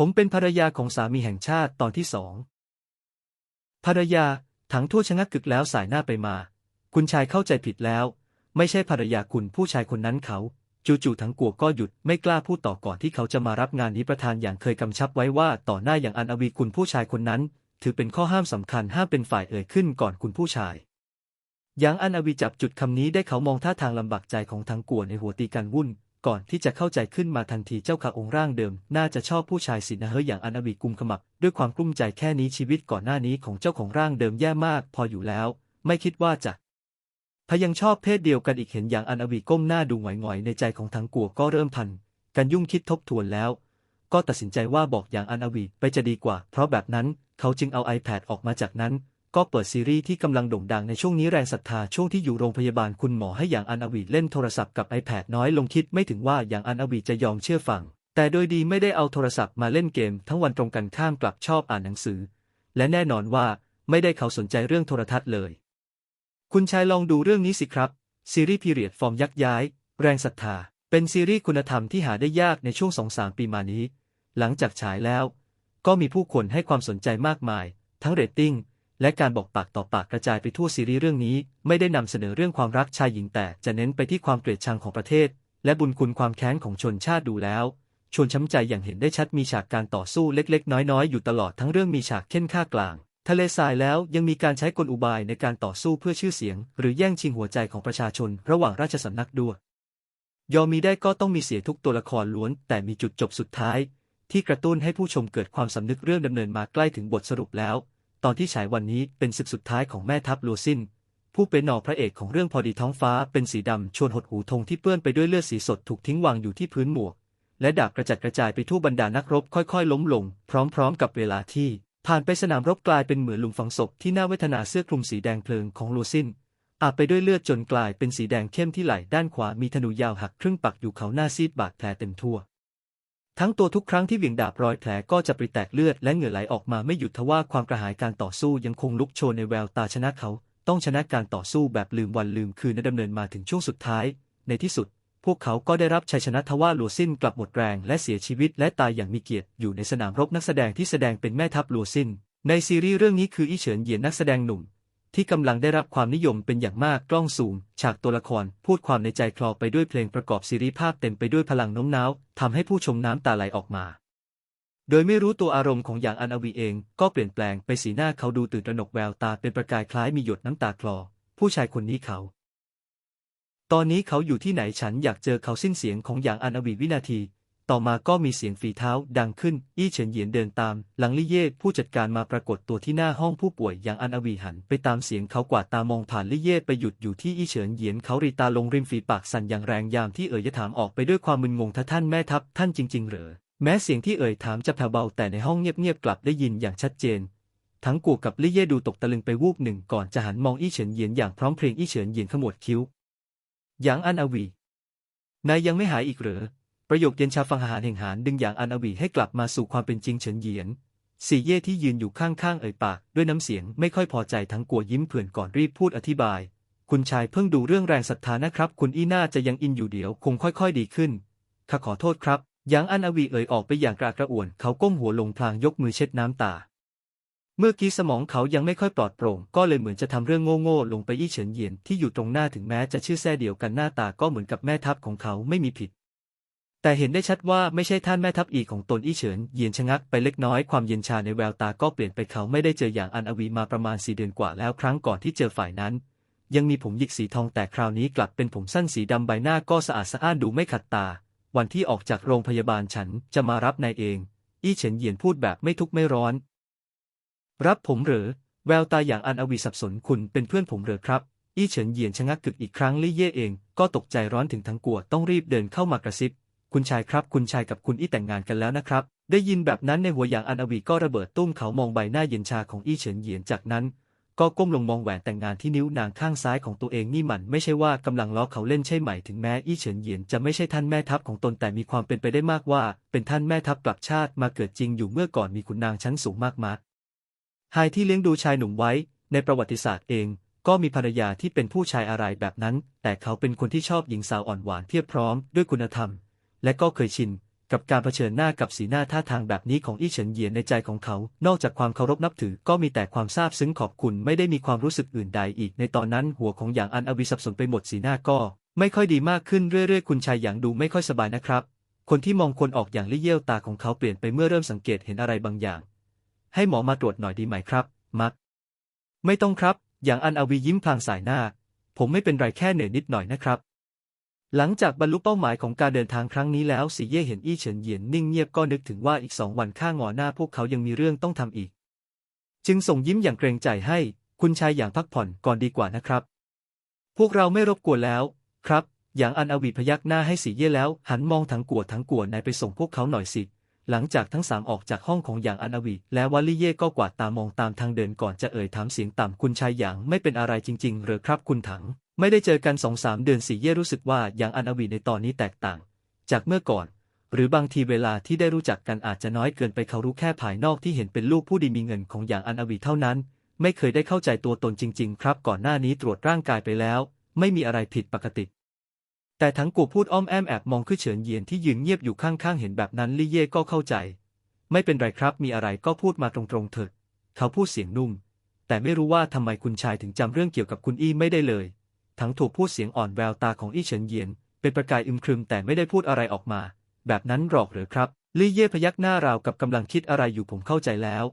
ผมเป็นภรรยาของสามีแห่งชาติตอนที่สอง ภรรยา ถังทั่วชะงักกึกแล้วสายหน้าไปมา คุณชายเข้าใจผิดแล้ว ไม่ใช่ภรรยาคุณผู้ชายคนนั้นเขา จู่ๆทั้งกัวก็หยุดไม่กล้าพูดต่อก่อนที่เขาจะมารับงานนี้ประธานอย่างเคยกำชับไว้ว่าต่อหน้าอย่างอันอวีคุณผู้ชายคนนั้น ถือเป็นข้อห้ามสำคัญห้ามเป็นฝ่ายเอ่ยขึ้นก่อนคุณผู้ชายยังอันอวีจับจุดคำนี้ได้เขามองท่าทางลำบากใจของทั้งกัวในหัวตีกันวุ่น ก่อนที่จะเข้าใจขึ้นมาทันทีเจ้าค่ะองค์ร่างเดิม น่าจะชอบผู้ชายสินะเฮ้ยอย่างอันอวีกุมขมับด้วยความกลุ้มใจแค่นี้ชีวิตก่อนหน้านี้ของเจ้าของร่างเดิมแย่มาก พออยู่แล้ว ไม่คิดว่าจะพยังชอบเพศเดียวกันอีกเห็นอย่างอันอวีก้มหน้าดูหงอยๆในใจของทั้งกัวก็เริ่มพันกันยุ่งคิดทบทวนแล้ว ก็ตัดสินใจว่าบอกอย่างอันอวีไปจะดีกว่า เพราะแบบนั้นเขาจึงเอา iPad ออกมาจากนั้น ก็เปิดซีรีส์ที่กำลังโด่งดังในช่วงนี้แรงศรัทธาช่วงที่อยู่โรงพยาบาลคุณหมอให้อย่างอันอวีเล่นโทรศัพท์กับ iPad น้อยลงคิดไม่ถึงว่าอย่างอันอวีจะยอมเชื่อฟัง แต่โดยดีไม่ได้เอาโทรศัพท์มาเล่นเกม ทั้งวันตรงกันข้ามกลับชอบอ่านหนังสือ และแน่นอนว่าไม่ได้เขาสนใจเรื่องโทรทัศน์เลย คุณชายลองดูเรื่องนี้สิครับซีรีส์พีเรียดฟอร์มยักย้าย แรงศรัทธา เป็นซีรีส์คุณธรรมที่หาได้ยากในช่วงสองสามปีมานี้ หลังจากฉายแล้ว ก็มีผู้คนให้ความสนใจมากมาย ทั้งเรตติ้ง และการบอกปากต่อปากกระจายไปทั่วซีรีส์เรื่องนี้ ไม่ได้นำเสนอเรื่องความรักชายหญิงแต่จะเน้นไปที่ความเกลียดชังของประเทศ และบุญคุณความแค้นของชนชาติดูแล้ว ชวนช้ำใจอย่างเห็นได้ชัดมีฉากการต่อสู้เล็กๆ น้อยๆ อยู่ตลอดทั้งเรื่องมีฉากเค้นฆ่ากลาง ทะเลทรายแล้วยังมีการใช้กลอุบายในการต่อสู้เพื่อชื่อเสียง หรือแย่งชิงหัวใจของประชาชน ระหว่างราชสำนักด้วยยอมมีได้ก็ต้องมีเสียทุกตัวละครล้วน แต่มีจุดจบสุดท้าย ที่กระตุ้นให้ผู้ชมเกิดความสำนึกเรื่องดำเนินมาใกล้ถึงบทสรุปแล้ว ตอนที่ฉายวันนี้เป็นศึกสุดท้ายของแม่ทัพลัวซินผู้เป็นหนอพระเอกของเรื่องพอดีท้องฟ้าเป็นสีดำชวนหดหูธงที่เปื้อนไปด้วยเลือดสีสดถูกทิ้งวางอยู่ที่พื้นหมวก และดาบกระจัดกระจายไปทั่วบรรดานักรบค่อยๆ ล้มลง พร้อมๆ กับเวลาที่ ผ่านไปสนามรบกลายเป็นเหมือนหลุมฝังศพที่น่าเวทนาเสื้อคลุมสีแดงเพลิงของลัวซินอาบไปด้วยเลือดจนกลายเป็นสีแดงเข้มที่ไหล่ด้านขวามีธนูยาวหักครึ่งปักอยู่เขาหน้าซีดบาดแผลเต็มทั่ว ทั้งตัวทุกครั้งที่เหวี่ยงดาบรอยแผลก็จะปริแตกเลือดและเหงื่อไหลออกมาไม่หยุดทว่าความกระหายการต่อสู้ยังคงลุกโชนในแววตาชนะเขา ต้องชนะการต่อสู้แบบลืมวันลืมคืนและดำเนินมาถึงช่วงสุดท้าย ในที่สุด พวกเขาก็ได้รับชัยชนะทว่าลัวซินกลับหมดแรงและเสียชีวิตและตายอย่างมีเกียรติอยู่ในสนามรบนักแสดงที่แสดงเป็นแม่ทัพลัวซินในซีรีส์เรื่องนี้คืออี้เฉินเหยียนนักแสดงหนุ่ม ที่กำลังได้รับความนิยมเป็นอย่างมากกล้องสูง ฉากตัวละครพูดความในใจคลอไปด้วยเพลงประกอบซีรีส์ภาพเต็มไปด้วยพลังน้มน้าวทำให้ผู้ชมน้ำตาไหลออกมา โดยไม่รู้ตัวอารมณ์ของอย่างอันอวีเอง ก็เปลี่ยนแปลงไปสีหน้าเขาดูตื่นตระหนกแววตาเป็นประกายคล้ายมีหยดน้ำตาคลอ ผู้ชายคนนี้เขา ตอนนี้เขาอยู่ที่ไหนฉันอยากเจอเขาสิ้นเสียงของอย่างอันอวีวินาที ต่อมาก็มีเสียงฝีเท้าดังขึ้น อี้เฉินเหยียนเดินตาม หลังลี่เย่ผู้จัดการมาปรากฏตัวที่หน้าห้องผู้ป่วยอย่างอันอวีหัน ไปตามเสียงเขากวาดตามองผ่านลี่เย่ไปหยุดอยู่ที่อี้เฉินเหยียนเขารีตาลงริมฝีปากสั่นอย่างแรงยามที่เอ่ยจะถามออกไปด้วยความมึนงงท่าท่านแม่ทัพท่านจริง ๆ เหรอ แม้เสียงที่เอ่ยถามจะแผ่วเบาแต่ในห้องเงียบๆกลับได้ยินอย่างชัดเจน ทั้งกูกับลี่เย่ดูตกตะลึงไปวูบหนึ่งก่อนจะหันมองอี้เฉินเหยียนอย่างพร้อมเพรียงอี้เฉินเหยียนขมวดคิ้วหยางอันอวีนายยังไม่หายอีกเหรอ ประโยคเย็นชาฟังหารแห่งหานดึงหยางอันอวีให้กลับมาสู่ความเป็นจริงเฉินเหยียนสี่เย่ที่ยืนอยู่ข้างๆเอ่ยปาก ด้วยน้ำเสียงไม่ค่อยพอใจทั้งกลัวยิ้มเผื่อนก่อนรีบพูดอธิบาย คุณชายเพิ่งดูเรื่องแรงศรัทธานะครับ คุณอี้น่าจะยังอินอยู่เดี๋ยวคงค่อยๆดีขึ้นข้าขอโทษครับยางอันอวีเอ่ยออกไปอย่างกระกระอ่วนเขาก้มหัวลงพลางยกมือเช็ดน้ำตา เมื่อกี้สมองเขายังไม่ค่อยปลอดโปร่ง ก็เลยเหมือนจะทำเรื่องโง่ๆลงไปอี้เฉินเหยียนที่อยู่ตรงหน้าถึงแม้จะชื่อแท้เดียวกันหน้าตาก็เหมือนกับแม่ทัพของเขาไม่มีผิด แต่เห็นได้ชัดว่าไม่ใช่ท่านแม่ทัพอีของตนอี้เฉินเยียนชะงักไปเล็กน้อยความเย็นชาในแววตาก็เปลี่ยนไปเขาไม่ได้เจออย่างอันอวีมาประมาณสี่เดือนกว่าแล้วครั้งก่อนที่เจอฝ่ายนั้น ยังมีผมหยิกสีทองแต่คราวนี้กลับเป็นผมสั้นสีดำใบหน้าก็สะอาดสะอ้านดูไม่ขัดตา วันที่ออกจากโรงพยาบาลฉันจะมารับนายเอง อี้เฉินเยียนพูดแบบไม่ทุกข์ไม่ร้อน รับผมเหรอแววตาอย่างอันอวีสับสนคุณเป็นเพื่อนผมเหรอครับอี้เฉินเยียนชะงักกึกอีกครั้งลี่เย่เอง ก็ตกใจร้อนถึงทั้งกลัวต้องรีบเดินเข้ามากระซิบ คุณชายครับ คุณชายกับคุณอี้แต่งงานกันแล้วนะครับ ได้ยินแบบนั้นในหัวอย่างอันอวีก็ระเบิดตุ้มเขามองใบหน้าเย็นชาของอี้เฉินเหยียนจากนั้น ก็ก้มลงมองแหวนแต่งงานที่นิ้วนางข้างซ้ายของตัวเองนี่มันไม่ใช่ว่ากำลังล้อเขาเล่นใช่ไหมถึงแม้อี้เฉินเหยียนจะไม่ใช่ท่านแม่ทัพของตนแต่มีความเป็นไปได้มากว่า เป็นท่านแม่ทัพกลับชาติมาเกิดจริงอยู่เมื่อก่อนมีขุนนางชั้นสูงมากมากไฮที่เลี้ยงดูชายหนุ่มไว้ ในประวัติศาสตร์เองก็มีภรรยาที่เป็นผู้ชายอะไรแบบนั้น แต่เขาเป็นคนที่ชอบหญิงสาวอ่อนหวานเพียบพร้อมด้วยคุณธรรม และก็เคยชินกับการเผชิญหน้ากับสีหน้าท่าทางแบบนี้ของอี้เฉินเหยียนในใจของเขา นอกจากความเคารพนับถือก็มีแต่ความซาบซึ้งขอบคุณไม่ได้มีความรู้สึกอื่นใดอีก ในตอนนั้นหัวของหยางอันอวีสับสนไปหมดสีหน้าก็ ไม่ค่อยดีมากขึ้นเรื่อยๆ คุณชายหยางดูไม่ค่อยสบายนะครับ คนที่มองคนออกอย่างลี่เยี่ยวตาของเขาเปลี่ยนไปเมื่อเริ่มสังเกตเห็นอะไรบางอย่าง ให้หมอมาตรวจหน่อยดีไหมครับ มัก ไม่ต้องครับ อย่างอันอวียิ้มพลางสายหน้า ผมไม่เป็นไรแค่เหนื่อยนิดหน่อยนะครับ หลังจากบรรลุเป้าหมายของการเดินทางครั้งนี้แล้วสีเย่เห็นอี้เฉินเหยียนนิ่งเงียบก็นึกถึงว่าอีกสองวันข้างอหน้าพวกเขายังมีเรื่องต้องทำอีก จึงส่งยิ้มอย่างเกรงใจให้ คุณชายอย่างพักผ่อนก่อนดีกว่านะครับ พวกเราไม่รบกวนแล้ว ครับ อย่างอันอวีพยักหน้าให้สีเย่แล้ว หันมองทั้งกัวทั้งกัวนายไปส่งพวกเขาหน่อยสิ หลังจากทั้งสามออกจากห้องของอย่างอันอวีแล้ววัลลี่เย่ก็กวาดตามองตามทางเดินก่อนจะเอ่ยถามเสียงต่ำคุณชายอย่างไม่เป็นอะไรจริง ๆ หรือครับคุณถัง ไม่ได้เจอกันสองสามเดือนสีเย่รู้สึกว่าอย่างอันอวีในตอนนี้แตกต่าง จากเมื่อก่อน หรือบางทีเวลาที่ได้รู้จักกันอาจจะน้อยเกินไปเขารู้แค่ภายนอกที่เห็นเป็นลูกผู้ดีมีเงินของอย่างอันอวีเท่านั้น ไม่เคยได้เข้าใจตัวตนจริง ๆ ครับก่อนหน้านี้ตรวจร่างกายไปแล้ว ไม่มีอะไรผิดปกติ แต่ทั้งกูพูดอ้อมแอมแอบมองขึ้นเฉินเยียนที่ยืนเงียบอยู่ข้างๆเห็นแบบนั้นลี่เย่ก็เข้าใจ ไม่เป็นไรครับมีอะไรก็พูดมาตรงๆเถิดเขาพูดเสียงนุ่ม แต่ไม่รู้ว่าทำไมคุณชายถึงจำเรื่องเกี่ยวกับคุณอี้ไม่ได้เลย ทั้งถูกพูดเสียงอ่อนแววตาของอี้เฉินเยียน เป็นประกายอึมครึมแต่ไม่ได้พูดอะไรออกมา แบบนั้นหรอกหรือครับลี่เย่พยักหน้าราวกับกำลังคิดอะไรอยู่ผมเข้าใจแล้ว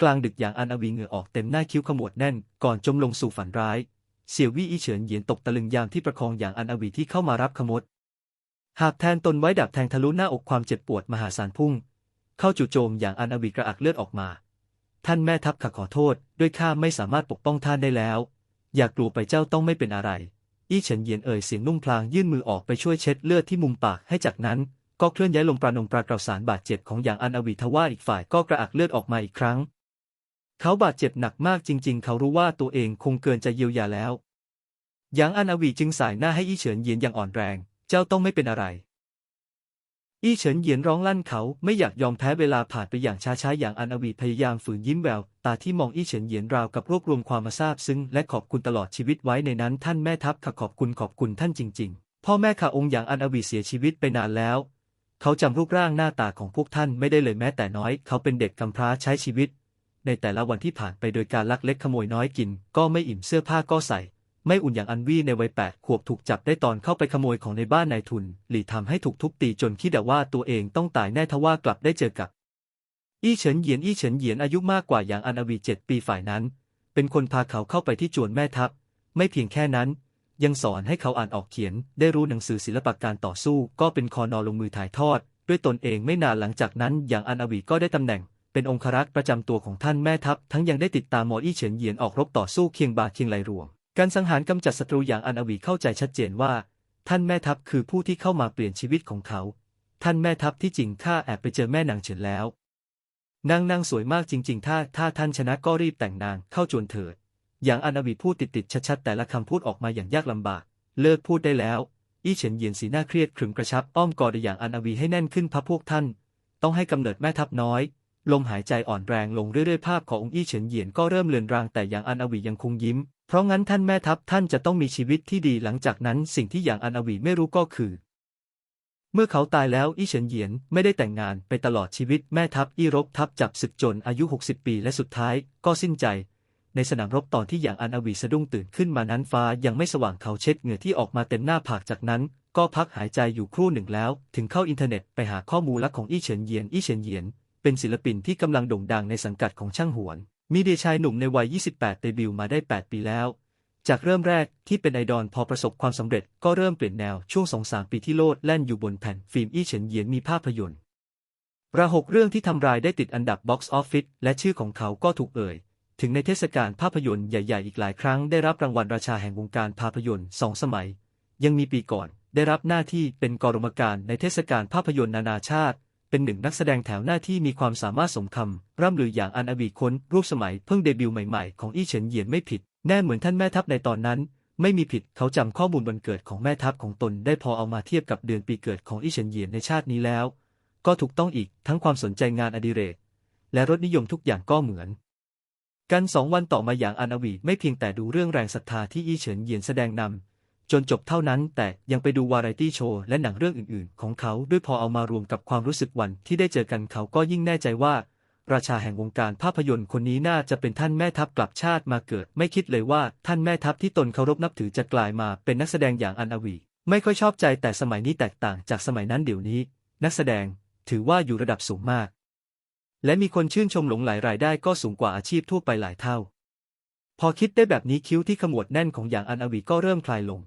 กลางดึกอย่างอันอวีเหงื่อออกเต็มหน้าคิ้วขมวดแน่น ก่อนจมลงสู่ฝันร้าย เสี่ยววี่อี้เฉินเยียนตกตะลึงยามที่ประคองอย่างอันอวีที่เข้ามารับขมวดหากแทนตนไว้ดับแทงทะลุหน้าอกความเจ็บปวดมหาศาลพุ่ง เข้าจู่โจมอย่างอันอวีกระอักเลือดออกมา ท่านแม่ทัพข้าขอโทษ ด้วยข้าไม่สามารถปกป้องท่านได้แล้ว อย่ากลัวไปเจ้าต้องไม่เป็นอะไร อี้เฉินเยียนเอ่ยเสียงนุ่มพลางยื่นมือออกไปช่วยเช็ดเลือดที่มุมปากให้จากนั้น ก็เคลื่อนย้ายลงปรานงปรากราสารบาดเจ็บของอย่างอันอวีทว่าอีกฝ่ายก็กระอักเลือดออกมาอีกครั้ง เขาบาดเจ็บหนักมากจริง ๆ เขารู้ว่าตัวเองคงเกินจะเยียวยาแล้วหยางอันอวีจึงสายหน้าให้อี้เฉินเยียนอย่างอ่อนแรง เจ้าต้องไม่เป็นอะไร อี้เฉินเหยียนร้องลั่นเขาไม่อยากยอมแพ้เวลาผ่านไปอย่างช้าๆอย่างอันอวีพยายามฝืนยิ้มแวว ตาที่มองอี้เฉินเหยียนราวกับรวบรวมความมาซาบซึ้งและขอบคุณตลอดชีวิตไว้ในนั้นท่านแม่ทัพข้าขอบคุณขอบคุณท่านจริง ๆ พ่อแม่ข้าองค์อย่างอันอวีเสียชีวิตไปนานแล้ว เขาจำรูปร่างหน้าตาของพวกท่านไม่ได้เลยแม้แต่น้อย เขาเป็นเด็กกำพร้าใช้ชีวิต ในแต่ละวันที่ผ่านไปโดยการลักเล็กขโมยน้อยกิน ก็ไม่อิ่มเสื้อผ้าก็ใส่ ไม่อุ่นอย่างอันวี่ในวัยแปดขวบถูกจับได้ตอนเข้าไปขโมยของในบ้านนายทุน หลี่ทำให้ถูกทุบตีจนคิดแต่ว่าตัวเองต้องตายแน่ทว่ากลับได้เจอกับ อี้เฉินเหยียนอี้เฉินเหยียนอายุมากกว่าอย่างอันอวีเจ็ดปีฝ่ายนั้น เป็นคนพาเขาเข้าไปที่จวนแม่ทัพ ไม่เพียงแค่นั้น ยังสอนให้เขาอ่านออกเขียน ได้รู้หนังสือศิลปะการต่อสู้ ก็เป็นคอนอลงมือถ่ายทอด ด้วยตนเองไม่นานหลังจากนั้น อย่างอันอวีก็ได้ตำแหน่งเป็นองครักษ์ประจำตัวของท่านแม่ทัพ ทั้งยังได้ติดตามหมออี้เฉินเหยียนออกรบต่อสู้เคียงบ่าเคียงไหลรวม การสังหารกำจัดศัตรูอย่างอันอวีเข้าใจชัดเจนว่า ท่านแม่ทัพคือผู้ที่เข้ามาเปลี่ยนชีวิตของเขา ท่านแม่ทัพที่จริงข้าแอบไปเจอแม่นางเฉินแล้ว นางนางสวยมากจริง ๆ ถ้าถ้าท่านชนะก็รีบแต่งนางเข้าจวนเถิด อย่างอันอวีพูดติดๆชัดๆแต่ละคำพูดออกมาอย่างยากลำบาก เลิกพูดได้แล้ว อี้เฉินเยียนสีหน้าเครียดขรึมกระชับอ้อมกอดอย่างอันอวีให้แน่นขึ้นพับพวกท่าน ต้องให้กำเนิดแม่ทัพน้อย ลมหายใจอ่อนแรงลงเรื่อยๆภาพขององค์อี้เฉินเหยียนก็เริ่มเลือนรางแต่อย่างอันอวียังคงยิ้ม เพราะงั้นท่านแม่ทัพท่านจะต้องมีชีวิตที่ดีหลังจากนั้นสิ่งที่อย่างอันอวีไม่รู้ก็คือ เมื่อเขาตายแล้วอี้เฉินเหยียนไม่ได้แต่งงานไปตลอดชีวิตแม่ทัพอี้รบทัพจับศึกจนอายุ 60 ปีและสุดท้ายก็สิ้นใจ ในสนามรบตอนที่อย่างอันอวีสะดุ้งตื่นขึ้นมานั้นฟ้ายังไม่สว่างเขาเช็ดเหงื่อที่ออกมาเต็มหน้าผากจากนั้นก็พักหายใจอยู่ครู่หนึ่งแล้ว ถึงเข้าอินเทอร์เน็ตไปหาข้อมูลลักของอี้เฉินเยียนอี้เฉินเยียน เป็นศิลปินที่กำลังโด่งดังในสังกัดของช่างหวน มีเดชายหนุ่มในวัย 28 เดบิวต์มาได้ 8 ปีแล้ว จากเริ่มแรกที่เป็นไอดอลพอประสบความสำเร็จก็เริ่มเปลี่ยนแนวช่วงสองสามปีที่โลดแล่นอยู่บนแผ่นฟิล์มอี้เฉินเยียนมีภาพยนตร์ระหกเรื่องที่ทำรายได้ติดอันดับบ็อกซ์ออฟฟิศและชื่อของเขาก็ถูกเอ่ย ถึงในเทศกาลภาพยนตร์ใหญ่ ๆ อีกหลายครั้งได้รับรางวัลราชาแห่งวงการภาพยนตร์สองสมัย ยังมีปีก่อนได้รับหน้าที่เป็นกรรมการในเทศกาลภาพยนตร์นานาชาติ เป็นหนึ่งนักแสดงแถวหน้าที่มีความสามารถสมคำร่ำลืออย่างอันอบีค้นรูปสมัยเพิ่งเดบิวต์ใหม่ๆ ของอี้เฉินเหยียนไม่ผิด แน่เหมือนท่านแม่ทัพในตอนนั้น ไม่มีผิดเขาจำข้อมูลวันเกิดของแม่ทัพของตนได้พอเอามาเทียบกับเดือนปีเกิดของอี้เฉินเหยียนในชาตินี้แล้ว ก็ถูกต้องอีกทั้งความสนใจงานอดิเรก และรสนิยมทุกอย่างก็เหมือนกันสองวันต่อมาอย่างอันอวีไม่เพียงแต่ดูเรื่องแรงศรัทธาที่อี้เฉินเหยียนแสดงน จนจบเท่านั้นแต่ยังไปดูวาไรตี้โชว์และหนังเรื่องอื่นๆ ของเขาด้วยพอเอามารวมกับความรู้สึกวันที่ได้เจอกันเขาก็ยิ่งแน่ใจว่า ราชาแห่งวงการภาพยนตร์คนนี้น่าจะเป็นท่านแม่ทัพกลับชาติมาเกิด ไม่คิดเลยว่าท่านแม่ทัพที่ตนเคารพนับถือจะกลายมาเป็นนักแสดงอย่างอันอวี ไม่ค่อยชอบใจแต่สมัยนี้แตกต่างจากสมัยนั้นเดี๋ยวนี้ นักแสดงถือว่าอยู่ระดับสูงมาก และมีคนชื่นชมหลงไหลรายได้ก็สูงกว่าอาชีพทั่วไปหลายเท่า พอคิดได้แบบนี้คิ้วที่ขมวดแน่นของอย่างอันอวีก็เริ่มคลายลง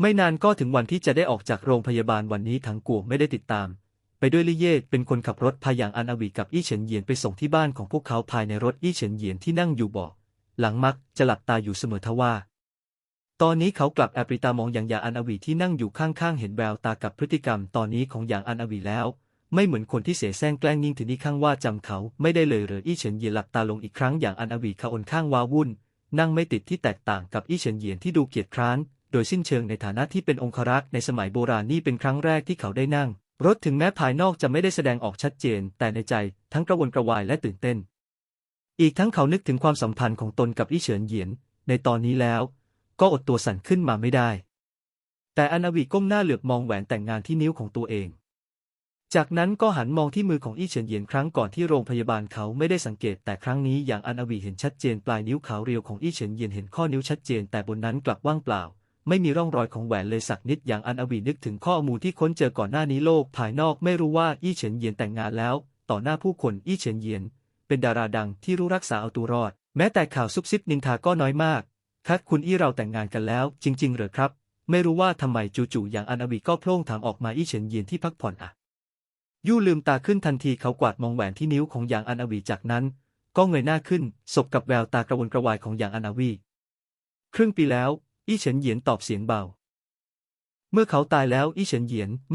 ไม่นานก็ถึงวันที่จะได้ออกจากโรงพยาบาลวันนี้ทั้งกวไม่ได้ติดตาม ไปด้วยลี่เย่เป็นคนขับรถพาอย่างอันอวีกับอี้เฉินเหยียนไปส่งที่บ้านของพวกเขาภายในรถอี้เฉินเหยียนที่นั่งอยู่เบาะหลังมักจะหลับตาอยู่เสมอทว่า ตอนนี้เขากลับแอบริตามองอย่างอย่างอันอวีที่นั่งอยู่ข้างๆ เห็นแววตากับพฤติกรรมตอนนี้ของอย่างอันอวีแล้ว ไม่เหมือนคนที่เสแสร้งแกล้งนิ่งถึงนี่ข้างว่าจำเขาไม่ได้เลยเหรออี้เฉินเหยียนหลับตาลงอีกครั้งอย่างอันอวีเขาอนข้างว้าวุ่นนั่งไม่ติดที่แตกต่างกับอี้เฉินเหยียนที่ดูเกียจคร้าน โดยสิ้นเชิงในฐานะที่เป็นองครักษ์ในสมัยโบราณนี่เป็นครั้งแรกที่เขาได้นั่ง รถถึงแม้ภายนอกจะไม่ได้แสดงออกชัดเจน แต่ในใจทั้งกระวนกระวายและตื่นเต้น อีกทั้งเขานึกถึงความสัมพันธ์ของตนกับอี้เฉินเหยียน ในตอนนี้แล้ว ก็อดตัวสั่นขึ้นมาไม่ได้ แต่อนาวีก้มหน้าเหลือบมองแหวนแต่งงานที่นิ้วของตัวเองจากนั้นก็หันมองที่มือของอี้เฉินเหยียนครั้งก่อนที่โรงพยาบาลเขาไม่ได้สังเกตแต่ครั้งนี้อย่างอนาวีเห็นชัดเจนปลายนิ้วขาวเรียวของอี้เฉินเหยียนเห็นข้อนิ้วชัดเจนแต่บนนั้นกลับว่างเปล่า ไม่มีร่องรอยของแหวนเลยสักนิดอย่างอันอวีนึกถึงข้อมูลที่ค้นเจอก่อนหน้านี้โลกภายนอกไม่รู้ว่าอี้เฉินเยียนแต่งงานแล้ว ต่อหน้าผู้คนอี้เฉินเยียน เป็นดาราดังที่รู้รักษาเอาตัวรอด แม้แต่ข่าวซุบซิบนินทาก็น้อยมากคัดคุณอี้เราแต่งงานกันแล้ว จริง ๆ เหรอครับ ไม่รู้ว่าทำไมจู่ๆอย่างอันอวีก็โพล่งถามออกมาอี้เฉินเยียนที่พักผ่อนอะยู่ลืมตาขึ้นทันทีเขากวาดมองแหวนที่นิ้วของอย่างอันอวีจากนั้น ก็เงยหน้าขึ้นสบกับแววตากระวนกระวายของอย่างอันอวีครึ่งปีแล้ว อี้เฉินเหยียนตอบเสียงเบา เมื่อเขาตายแล้วอี้เฉินเหยียนไม่